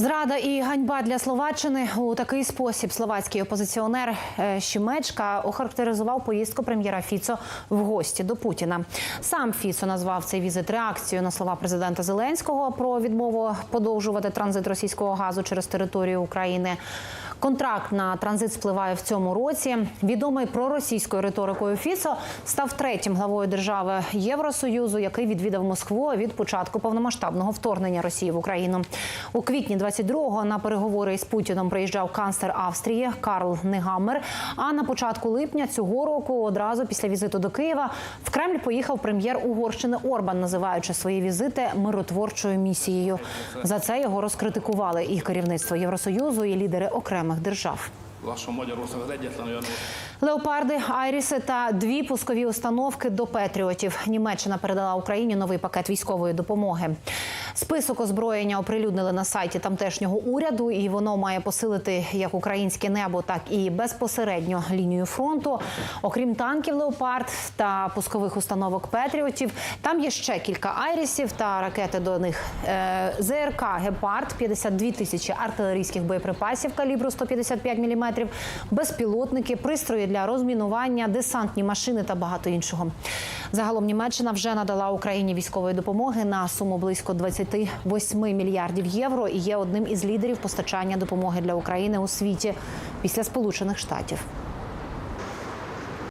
Зрада і ганьба для Словаччини у такий спосіб словацький опозиціонер е, Щімечка охарактеризував поїздку прем'єра Фіцо в гості до Путіна. Сам Фіцо назвав цей візит реакцією на слова президента Зеленського про відмову подовжувати транзит російського газу через територію України. Контракт на транзит спливає в цьому році. Відомий проросійською риторикою Фіцо став третім главою держави Євросоюзу, який відвідав Москву від початку повномасштабного вторгнення Росії в Україну. У квітні 22-го на переговори із Путіном приїжджав канцлер Австрії Карл Негаммер. А на початку липня цього року, одразу після візиту до Києва, в Кремль поїхав прем'єр Угорщини Орбан, називаючи свої візити миротворчою місією. За це його розкритикували і керівництво Євросоюзу, і лідери окремих держав. Леопарди, айріси та дві пускові установки до Петріотів. Німеччина передала Україні новий пакет військової допомоги. Список озброєння оприлюднили на сайті тамтешнього уряду, і воно має посилити як українське небо, так і безпосередньо лінію фронту. Окрім танків Леопард та пускових установок Петріотів, там є ще кілька айрісів та ракети до них. Е, ЗРК Гепард, 52 тисячі артилерійських боєприпасів калібру 155 мм, безпілотники, пристрої для розмінування, десантні машини та багато іншого. Загалом Німеччина вже надала Україні військової допомоги на суму близько 28 мільярдів євро і є одним із лідерів постачання допомоги для України у світі після Сполучених Штатів.